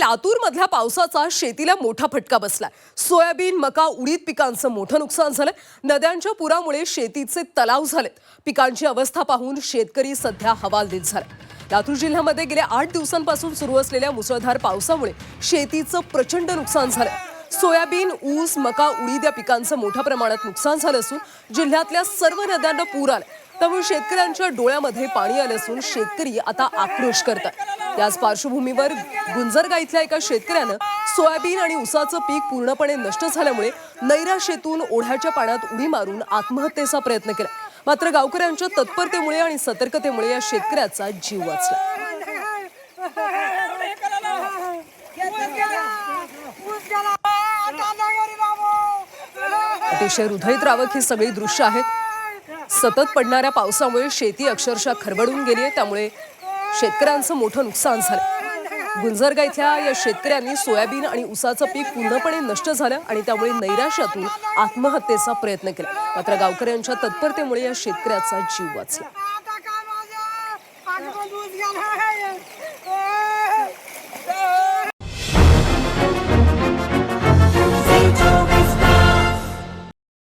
लातूर मधल्या पावसाचा शेतीला मोठा फटका बसलाय. सोयाबीन मका उडीद पिकांचं मोठं नुकसान झालंय. नद्यांच्या पुरामुळे शेतीचे तलाव झालेत. पिकांची अवस्था पाहून शेतकरी सध्या हवालदिल झालाय. लातूर जिल्ह्यामध्ये गेल्या आठ दिवसांपासून सुरू असलेल्या मुसळधार पावसामुळे शेतीचं प्रचंड नुकसान झालंय. सोयाबीन ऊस मका उडीद या पिकांचं मोठ्या प्रमाणात नुकसान झालं असून जिल्ह्यातल्या सर्व नद्यांना पूर आलाय. त्यामुळे शेतकऱ्यांच्या डोळ्यामध्ये पाणी आलं असून शेतकरी आता आक्रोश करतात याच पार्श्वभूमीवर गुंजरगा इथल्या एका शेतकऱ्यानं सोयाबीन आणि ऊसाचं पीक पूर्णपणे नष्ट झाल्यामुळे नैराशेतून ओढ्याच्या पाण्यात उडी मारून आत्महत्येचा प्रयत्न केला. मात्र गावकऱ्यांच्या तत्परतेमुळे आणि सतर्कतेमुळे या शेतकऱ्याचा जीव वाचला. अतिशय हृदयद्रावक ही सगळी दृश्य आहेत. सतत पडणाऱ्या पावसामुळे शेती अक्षरशः खरबडून गेली आहे. त्यामुळे शेतकऱ्यांचं मोठं नुकसान झालं. गुंजरगा इथल्या या शेतकऱ्यांनी सोयाबीन आणि उसाचं पीक पूर्णपणे नष्ट झालं आणि त्यामुळे नैराश्यातून आत्महत्येचा प्रयत्न केला. मात्र गावकऱ्यांच्या तत्परतेमुळे या शेतकऱ्याचा जीव वाचला.